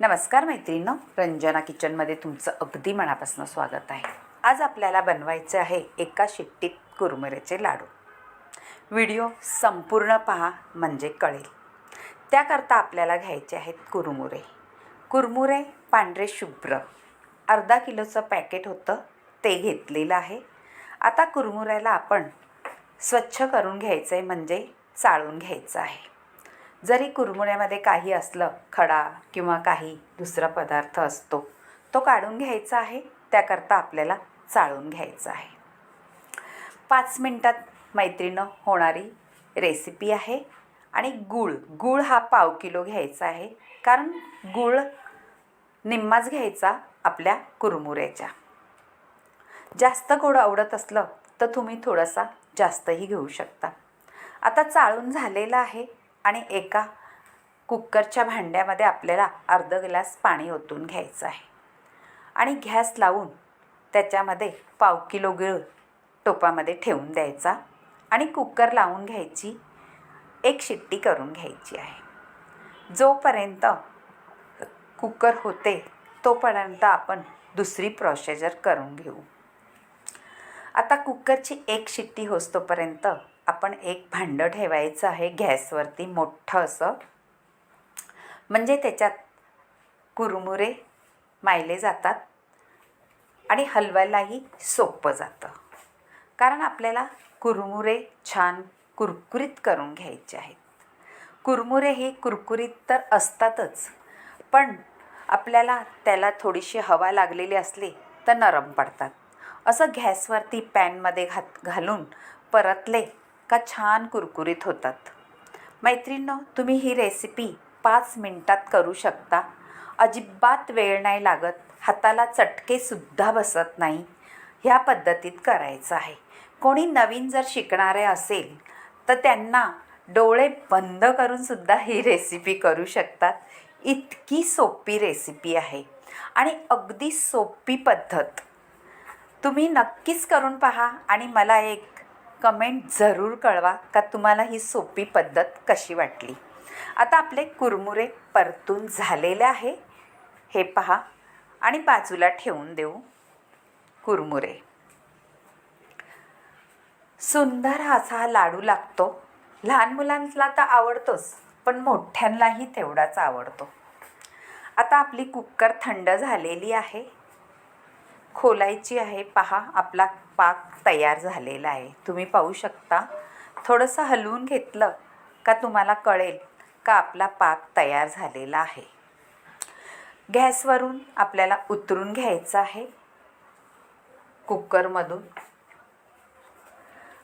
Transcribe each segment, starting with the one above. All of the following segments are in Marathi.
नमस्कार मैत्रिणींनो रंजना किचनमध्ये तुमचं अगदी मनापासून स्वागत आहे. आज आपल्याला बनवायचं आहे एका शिट्टीत कुरमुऱ्याचे लाडू. व्हिडिओ संपूर्ण पहा म्हणजे कळेल. त्याकरता आपल्याला घ्यायचे आहेत कुरमुरे. कुरमुरे पांढरे शुभ्र. अर्धा किलोचं पॅकेट होतं ते घेतलेलं आहे. आता कुरमुऱ्याला आपण स्वच्छ करून घ्यायचं आहे म्हणजे चाळून घ्यायचं आहे. जरी कुरमुऱ्यामध्ये काही असलं खडा किंवा काही दुसरा पदार्थ असतो तो काढून घ्यायचा आहे त्याकरता आपल्याला चाळून घ्यायचं आहे. पाच मिनटात मैत्रीनं होणारी रेसिपी आहे आणि गूळ गूळ हा पाव किलो घ्यायचा आहे कारण गूळ निम्माच घ्यायचा आपल्या कुरमुऱ्याच्या. जास्त गोड आवडत असलं तर तुम्ही थोडासा जास्तही घेऊ शकता. आता चाळून झालेलं आहे आणि एका कुकरच्या भांड्यामध्ये आपल्याला अर्ध ग्लास पाणी ओतून घ्यायचं आहे. आणि गॅस लावून त्याच्यामध्ये पाव किलो गिळ टोपामध्ये ठेवून द्यायचा आणि कुकर लावून घ्यायची एक शिट्टी करून घ्यायची आहे. जोपर्यंत कुकर होते तोपर्यंत आपण दुसरी प्रोसिजर करून घेऊ. आता कुकरची एक शिट्टी होस्तोपर्यंत आपण एक भांडं ठेवायचं आहे गॅसवरती मोठं असं. म्हणजे त्याच्यात कुरमुरे मायले जातात आणि हलवायलाही सोपं जातं. कारण आपल्याला कुरमुरे छान कुरकुरीत करून घ्यायचे आहेत. कुरमुरे हे कुरकुरीत तर असतातच पण आपल्याला त्याला थोडीशी हवा लागलेली असली तर नरम पडतात. असं गॅसवरती पॅनमध्ये घात घालून परतले का छान कुरकुरीत होतात. मैत्रिणींनो तुम्ही ही रेसिपी पाच मिनटात करू शकता. अजिबात वेळ नाही लागत. हाताला चटकेसुद्धा बसत नाही. ह्या पद्धतीत करायचं आहे. कोणी नवीन जर शिकणारे असेल तर त्यांना डोळे बंद करूनसुद्धा ही रेसिपी करू शकतात. इतकी सोपी रेसिपी आहे. आणि अगदी सोपी पद्धत. तुम्ही नक्कीच करून पहा. आणि मला एक कमेंट जरूर कळवा का तुम्हाला ही सोपी पद्धत कशी वाटली? आता आपले कुरमुरे परतून झालेले आहे. हे पहा. आणि बाजूला ठेवून देऊ. कुरमुरे. सुंदर असा हा लाडू लागतो. लहान मुलांना तर आवडतोच पण मोठ्यांनाही तेवढाच आवडतो. आता आपली कुकर थंड झालेली आहे. खोलायची आहे. पहा आपला पाक तयार झालेला आहे. तुम्ही पाहू शकता. थोडंसं हलवून घेतलं का तुम्हाला कळेल का आपला पाक तयार झालेला आहे. गॅसवरून आपल्याला उतरून घ्यायचं आहे. कुकरमधून.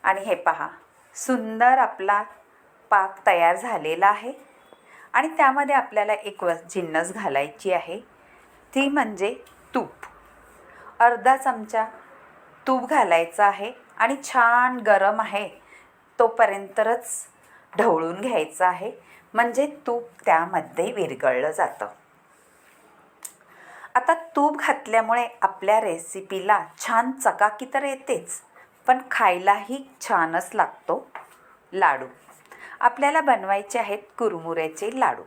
आणि हे पहा सुंदर आपला पाक तयार झालेला आहे. आणि त्यामध्ये आपल्याला एक व जिन्नस घालायची आहे. ती म्हणजे तूप. अर्धा चमचा तूप घालायचं आहे आणि छान गरम आहे. तोपर्यंतच ढवळून घ्यायचं आहे. म्हणजे तूप त्यामध्ये विरघळलं जातं. आता तूप घातल्यामुळे आपल्या रेसिपीला छान चकाकी तर येतेच पण खायलाही छानच लागतो. लाडू. आपल्याला बनवायचे आहेत कुरमुऱ्याचे लाडू.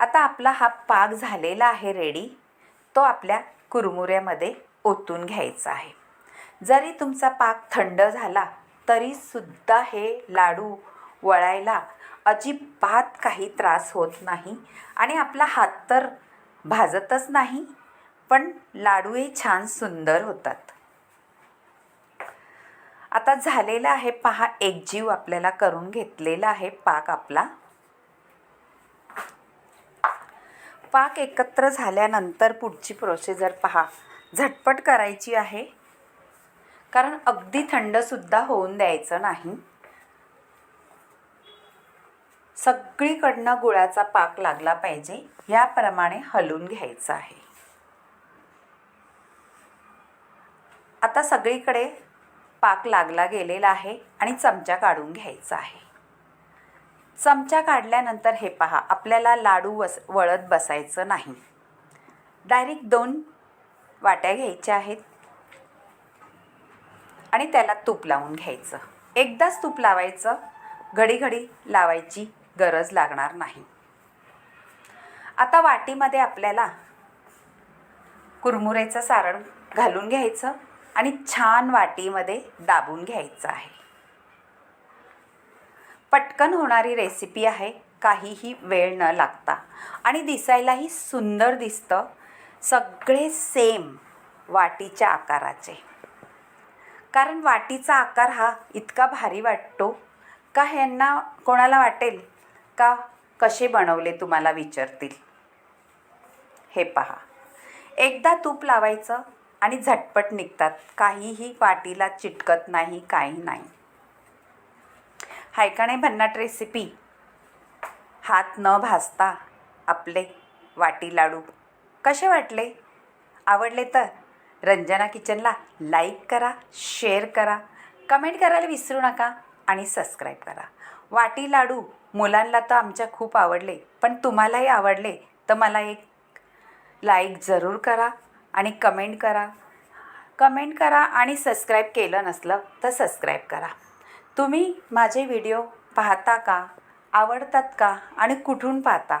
आता आपला हा पाक झालेला आहे रेडी तो आपल्या कुरमुऱ्यामध्ये ओतून घ्यायचं आहे. जरी तुमचा पाक थंड झाला तरीसुद्धा हे लाडू वळायला अजिबात काही त्रास होत नाही आणि आपला हात तर भाजतच नाही पण लाडूही छान सुंदर होतात. आता झालेला आहे पहा एकजीव आपल्याला करून घेतलेला आहे पाक आपला. पाक एकत्र झाल्यानंतर पुढची प्रोसिजर पहा. झटपट करायची आहे. कारण अगदी थंडसुद्धा होऊन द्यायचं नाही. सगळीकडनं गुळाचा पाक लागला पाहिजे याप्रमाणे हलवून घ्यायचं आहे. आता सगळीकडे पाक लागला गेलेला आहे आणि चमचा काढून घ्यायचा आहे. चमचा काढल्यानंतर हे पहा आपल्याला लाडू वस वळत बसायचं नाही. डायरेक्ट दोन वाट्या घ्यायच्या आहेत. आणि त्याला तूप लावून घ्यायचं. एकदाच तूप लावायचं. घडी घडी लावायची गरज लागणार नाही. आता वाटीमध्ये आपल्याला कुरमुरेचं सारण घालून घ्यायचं आणि छान वाटीमध्ये दाबून घ्यायचं आहे. पटकन होणारी रेसिपी आहे. काहीही वेळ न लागता. आणि दिसायलाही सुंदर दिसतं. सगळे सेम वाटीच्या आकाराचे. कारण वाटीचा आकार हा इतका भारी वाटतो का ह्यांना कोणाला वाटेल? का कसे बनवले तुम्हाला विचारतील? हे पहा. एकदा तूप लावायचं आणि झटपट निघतात. काहीही वाटीला चिटकत नाही काही नाही. हाय का नाही भन्नाट रेसिपी हात न भाजता आपले वाटी लाडू कसे वाटले? आवडले तर रंजना किचनला लाईक करा शेअर करा कमेंट करायला विसरू नका आणि सबस्क्राईब करा. वाटी लाडू मुलांना तर आमच्या खूप आवडले पण तुम्हालाही आवडले तर मला एक लाईक जरूर करा आणि कमेंट करा. कमेंट करा आणि सबस्क्राईब केलं नसलं तर सबस्क्राईब करा. तुम्ही माझे व्हिडिओ पाहता का? आवडतात का? आणि कुठून पाहता?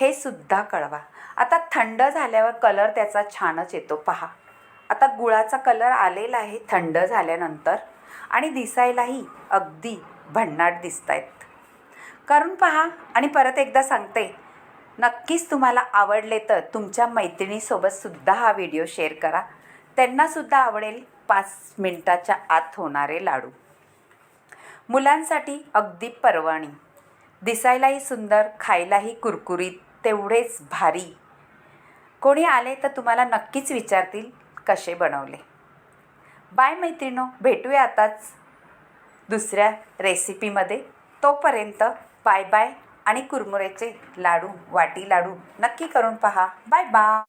हे सुद्धा कळवा. आता थंड झाल्यावर कलर त्याचा छानच येतो पहा. आता गुळाचा कलर आलेला आहे थंड झाल्यानंतर आणि दिसायलाही अगदी भन्नाट दिसत आहेत करून पहा आणि परत एकदा सांगते. नक्कीच तुम्हाला आवडले तर तुमच्या मैत्रिणीसोबत सुद्धा हा व्हिडिओ शेअर करा. त्यांनासुद्धा आवडेल पाच मिनटाच्या आत होणारे लाडू. मुलांसाठी अगदी परवाणी. दिसायलाही सुंदर खायलाही कुरकुरीत तेवढेच भारी. कोणी आले तर तुम्हाला नक्कीच विचारतील कसे बनवले. बाय मैत्रिणो भेटूया आताच. दुसऱ्या रेसिपीमध्ये तोपर्यंत बाय बाय आणि कुरमुऱ्याचे लाडू वाटी लाडू नक्की करून पहा. Bye bye.